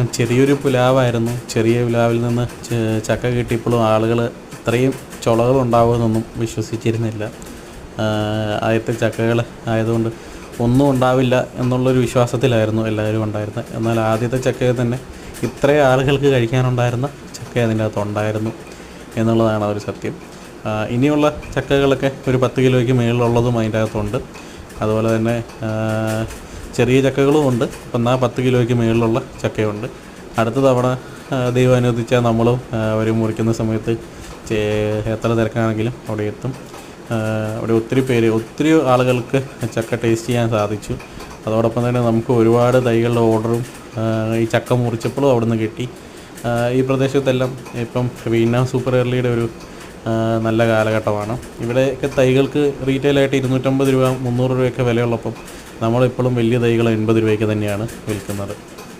ചെറിയൊരു പുലാവായിരുന്നു. ചെറിയ പുലാവിൽ നിന്ന് ചക്ക കിട്ടിയപ്പോഴും ആളുകൾ ഇത്രയും ചുളകൾ ഉണ്ടാവുമെന്നൊന്നും വിശ്വസിച്ചിരുന്നില്ല. ആദ്യത്തെ ചക്കകൾ ആയതുകൊണ്ട് ഒന്നും ഉണ്ടാവില്ല എന്നുള്ളൊരു വിശ്വാസത്തിലായിരുന്നു എല്ലാവരും ഉണ്ടായിരുന്നത്. എന്നാൽ ആദ്യത്തെ ചക്കയിൽ തന്നെ ഇത്രയും ആളുകൾക്ക് കഴിക്കാനുണ്ടായിരുന്ന ചക്ക അതിന്റെ അകത്ത് ഉണ്ടായിരുന്നു എന്നുള്ളതാണ് ഒരു സത്യം. ഇനിയുള്ള ചക്കകളൊക്കെ ഒരു പത്ത് കിലോയ്ക്ക് മുകളിലുള്ളതും അതിന്റെ അകത്തുണ്ട്. അതുപോലെ തന്നെ ചെറിയ ചക്കകളും ഉണ്ട്. എന്നാൽ പത്ത് കിലോയ്ക്ക് മുകളിലുള്ള ചക്കയുണ്ട്. അടുത്ത തവണ ദൈവം അനുവദിച്ചാൽ നമ്മളും അവർ മുറിക്കുന്ന സമയത്ത് എത്ര തിരക്കാണെങ്കിലും അവിടെ എത്തും. അവിടെ ഒത്തിരി പേര് ഒത്തിരി ആളുകൾക്ക് ചക്ക ടേസ്റ്റ് ചെയ്യാൻ സാധിച്ചു. അതോടൊപ്പം തന്നെ നമുക്ക് ഒരുപാട് തൈകളുടെ ഓർഡറും ഈ ചക്ക മുറിച്ചപ്പോഴും അവിടെ നിന്ന് കിട്ടി ഈ പ്രദേശത്തെല്ലാം ഇപ്പം വീണ സൂപ്പർ എർലിയുടെ ഒരു നല്ല കാലഘട്ടമാണ്. ഇവിടെയൊക്കെ തൈകൾക്ക് റീറ്റെയിലായിട്ട് ഇരുന്നൂറ്റമ്പത് രൂപ മുന്നൂറ് രൂപയൊക്കെ വിലയുള്ളപ്പം നമ്മളിപ്പോഴും വലിയ തൈകൾ എൺപത് രൂപയ്ക്ക് തന്നെയാണ് വിൽക്കുന്നത്.